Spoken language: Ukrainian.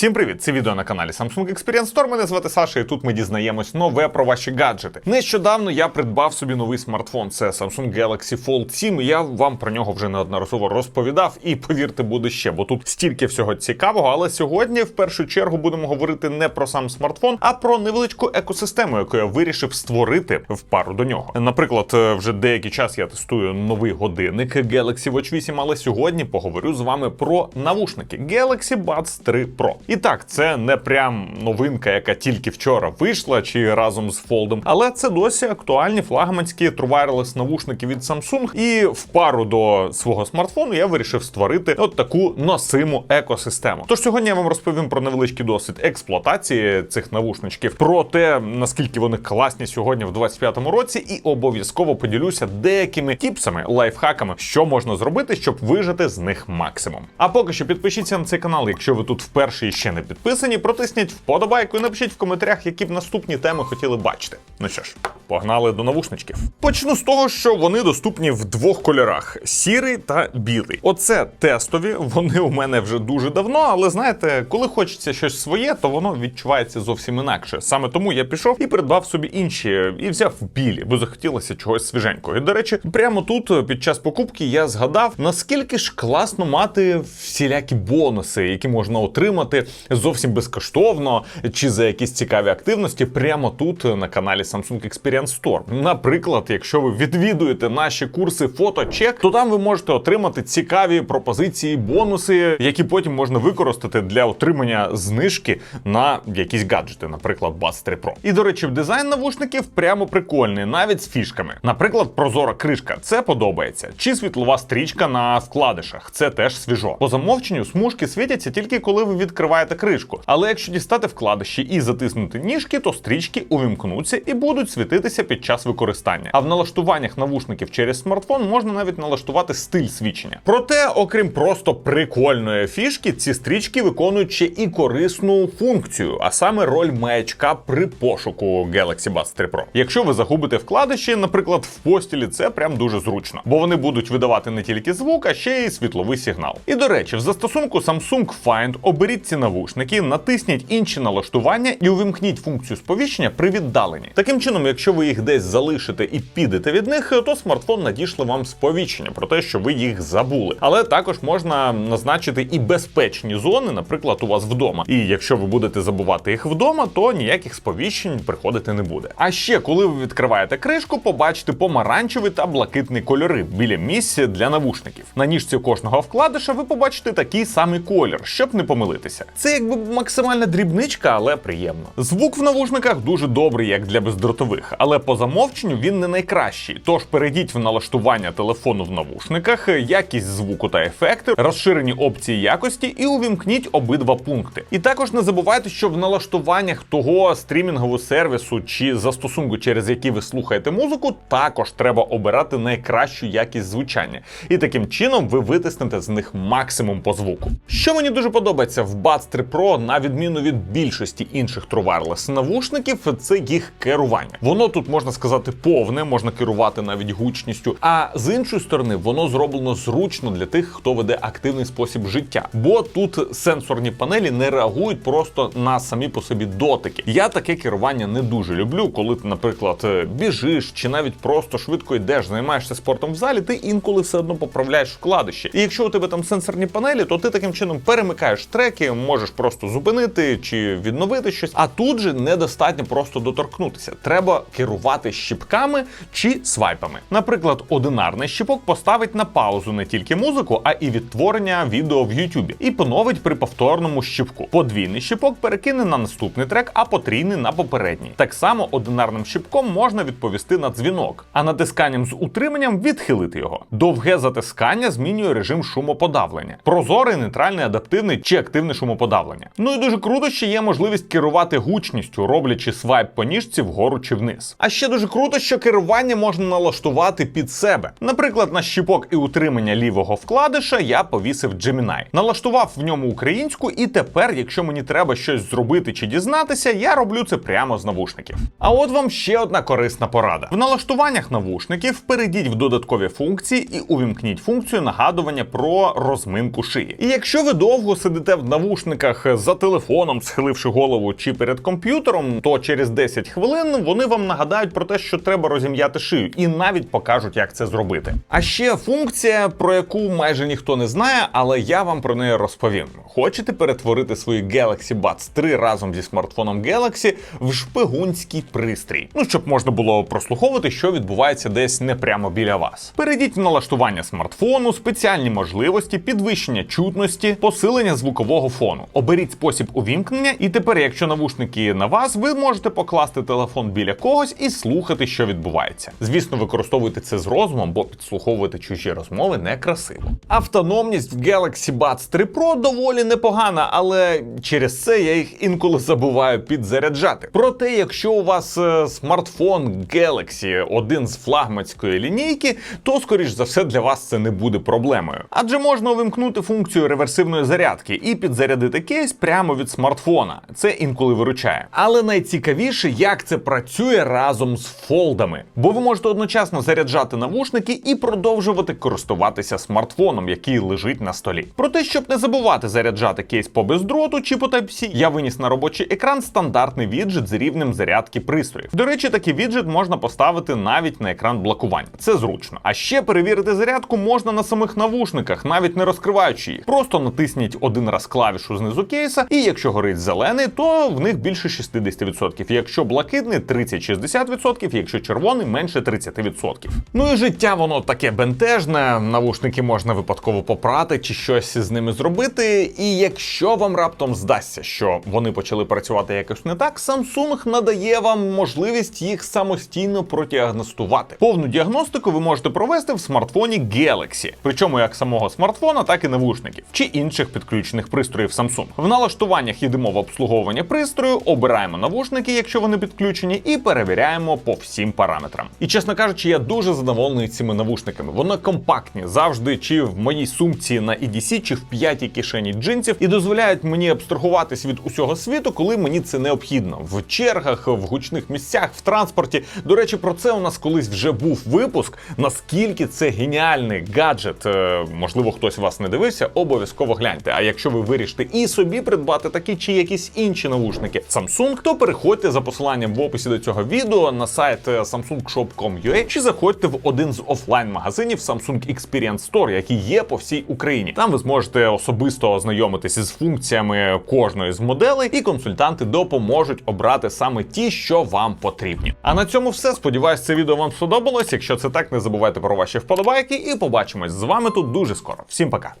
Всім привіт! Це відео на каналі Samsung Experience Store. Мене звати Саша, і тут ми дізнаємось нове про ваші гаджети. Нещодавно я придбав собі новий смартфон. Це Samsung Galaxy Fold 7. Я вам про нього вже неодноразово розповідав, і повірте, буде ще, бо тут стільки всього цікавого. Але сьогодні, в першу чергу, будемо говорити не про сам смартфон, а про невеличку екосистему, яку я вирішив створити в пару до нього. Наприклад, е, вже деякий час я тестую новий годинник Galaxy Watch 8, але сьогодні поговорю з вами про навушники Galaxy Buds 3 Pro. І так, це не прям новинка, яка тільки вчора вийшла, чи разом з Fold, але це досі актуальні флагманські Wireless навушники від Samsung. І в пару до свого смартфону я вирішив створити от таку носиму екосистему. Тож сьогодні я вам розповім про невеличкий досвід експлуатації цих навушничків, про те, наскільки вони класні сьогодні в 25-му році, і обов'язково поділюся деякими тіпсами, лайфхаками, що можна зробити, щоб вижити з них максимум. А поки що підпишіться на цей канал, якщо ви тут вперше ще не підписані, протисніть вподобайку і напишіть в коментарях, які б наступні теми хотіли бачити. Ну що ж, погнали до навушничків. Почну з того, що вони доступні в двох кольорах: сірий та білий. Оце тестові. Вони у мене вже дуже давно, але знаєте, коли хочеться щось своє, то воно відчувається зовсім інакше. Саме тому я пішов і придбав собі інші і взяв білі, бо захотілося чогось свіженького. І до речі, прямо тут під час покупки я згадав, наскільки ж класно мати всілякі бонуси, які можна отримати зовсім безкоштовно чи за якісь цікаві активності, прямо тут на каналі Samsung Experience Store. Наприклад, якщо ви відвідуєте наші курси фоточек, то там ви можете отримати цікаві пропозиції, бонуси, які потім можна використати для отримання знижки на якісь гаджети, наприклад, Buds 3 Pro. І до речі, дизайн навушників прямо прикольний, навіть з фішками. Наприклад, прозора кришка це подобається. Чи світлова стрічка на вкладишах це теж свіжо. По замовченню смужки світяться тільки коли ви відкриваєте кришку. Але якщо дістати вкладиші і затиснути ніжки, то стрічки увімкнуться і будуть світитися під час використання. А в налаштуваннях навушників через смартфон можна навіть налаштувати стиль свічення. Проте, окрім просто прикольної фішки, ці стрічки виконують ще і корисну функцію, а саме роль маячка при пошуку Galaxy Buds 3 Pro. Якщо ви загубите вкладиші, наприклад, в постілі, це прям дуже зручно, бо вони будуть видавати не тільки звук, а ще й світловий сигнал. І до речі, в застосунку Samsung Find оберіть ці навушники, натисніть інші налаштування і увімкніть функцію сповіщення при віддаленні. Таким чином, якщо ви їх десь залишите і підете від них, то смартфон надішле вам сповіщення про те, що ви їх забули. Але також можна назначити і безпечні зони, наприклад, у вас вдома. І якщо ви будете забувати їх вдома, то ніяких сповіщень приходити не буде. А ще коли ви відкриваєте кришку, побачите помаранчевий та блакитний кольори біля місця для навушників. На ніжці кожного вкладиша ви побачите такий самий колір, щоб не помилитися. Це якби максимальна дрібничка, але приємно. Звук в навушниках дуже добрий, як для бездротових, але по замовченню він не найкращий. Тож перейдіть в налаштування телефону в навушниках, якість звуку та ефекти, розширені опції якості і увімкніть обидва пункти. І також не забувайте, що в налаштуваннях того стрімінгового сервісу чи застосунку, через який ви слухаєте музику, також треба обирати найкращу якість звучання. І таким чином ви витиснете з них максимум по звуку. Що мені дуже подобається в Buds 3 Pro, на відміну від більшості інших True Wireless навушників, це їх керування. Воно тут можна сказати повне, можна керувати навіть гучністю. А з іншої сторони, воно зроблено зручно для тих, хто веде активний спосіб життя. Бо тут сенсорні панелі не реагують просто на самі по собі дотики. Я таке керування не дуже люблю, коли ти, наприклад, біжиш чи навіть просто швидко йдеш, займаєшся спортом в залі, ти інколи все одно поправляєш вкладиші. І якщо у тебе там сенсорні панелі, то ти таким чином перемикаєш треки, можеш просто зупинити чи відновити щось. А тут же недостатньо просто доторкнутися. Треба керувати щіпками чи свайпами. Наприклад, одинарний щіпок поставить на паузу не тільки музику, а і відтворення відео в Ютубі і поновить при повторному щіпку. Подвійний щіпок перекине на наступний трек, а потрійний на попередній. Так само одинарним щіпком можна відповісти на дзвінок, а натисканням з утриманням відхилити його. Довге затискання змінює режим шумоподавлення. Прозорий, нейтральний, адаптивний чи активне шумоподавлення. Ну і дуже круто, що є можливість керувати гучністю, роблячи свайп по ніжці вгору чи вниз. А ще дуже круто, що керування можна налаштувати під себе. Наприклад, на щіпок і утримання лівого вкладиша я повісив Gemini. Налаштував в ньому українську, і тепер, якщо мені треба щось зробити чи дізнатися, я роблю це прямо з навушників. А от вам ще одна корисна порада: в налаштуваннях навушників перейдіть в додаткові функції і увімкніть функцію нагадування про розминку шиї. І якщо ви довго сидите в навушниках за телефоном, схиливши голову чи перед комп'ютером, то через 10 хвилин вони вам нагадають про те, що треба розім'яти шию, і навіть покажуть, як це зробити. А ще функція, про яку майже ніхто не знає, але я вам про неї розповім. Хочете перетворити свої Galaxy Buds 3 разом зі смартфоном Galaxy в шпигунський пристрій? Ну щоб можна було прослуховувати, що відбувається десь не прямо біля вас. Перейдіть в налаштування смартфону, спеціальні можливості, підвищення чутності, посилення звукового фону. Оберіть спосіб увімкнення, і тепер, якщо навушники на вас, ви можете покласти телефон біля когось і слухати, що відбувається. Звісно, використовуйте це з розумом, бо підслуховувати чужі розмови некрасиво. Автономність в Galaxy Buds 3 Pro доволі непогана, але через це я їх інколи забуваю підзаряджати. Проте, якщо у вас е, смартфон Galaxy один з флагманської лінійки, то скоріш за все для вас це не буде проблемою. Адже можна увімкнути функцію реверсивної зарядки і підзарядити кейс прямо від смартфона. Це інколи виручає. Але найцікавіше, як це працює разом з фолдами, бо ви можете одночасно заряджати навушники і продовжувати користуватися смартфоном, який лежить на столі. Проте, щоб не забувати заряджати кейс по бездроту чи по Type-C, я виніс на робочий екран стандартний віджит з рівнем зарядки пристроїв. До речі, такий віджит можна поставити навіть на екран блокування. Це зручно. А ще перевірити зарядку можна на самих навушниках, навіть не розкриваючи їх. Просто натисніть один раз клавішу знизу кейса, і якщо горить зелений, то в них більше 60%. Якщо блакитний 30-60%, якщо червоний менше 30%. Ну і життя воно таке бентежне. Навушники можна випадково попрати чи щось з ними зробити. І якщо вам раптом здасться, що вони почали працювати якось не так, Samsung надає вам можливість їх самостійно продіагностувати. Повну діагностику ви можете провести в смартфоні Galaxy, причому як самого смартфона, так і навушників чи інших підключених пристроїв Samsung. В налаштуваннях йдемо в обслуговування пристрою, обираємо навушники, якщо вони підключені, і перевіряємо по всім параметрам. І чесно кажучи, я дуже задоволений цими навушниками. Вони компактні завжди, чи в моїй сумці на EDC, чи в п'ятій кишені джинсів, і дозволяють мені абстрагуватись від усього світу, коли мені це необхідно в чергах, в гучних місцях, в транспорті. До речі, про це у нас колись вже був випуск. Наскільки це геніальний гаджет, Е, можливо, хтось вас не дивився, обов'язково гляньте. А якщо ви вирішите і собі придбати такі чи якісь інші навушники Samsung, то переходьте за посиланням в описі до цього відео на сайт е, samsungshop.com.ua чи заходьте в один з офлайн-магазинів Samsung Experience Store, які є по всій Україні. Там ви зможете особисто ознайомитись з функціями кожної з моделей, і консультанти допоможуть обрати саме ті, що вам потрібні. А на цьому все. Сподіваюсь, це відео вам сподобалось. Якщо це так, не забувайте про ваші вподобайки, і побачимось з вами тут дуже скоро. Всім пока.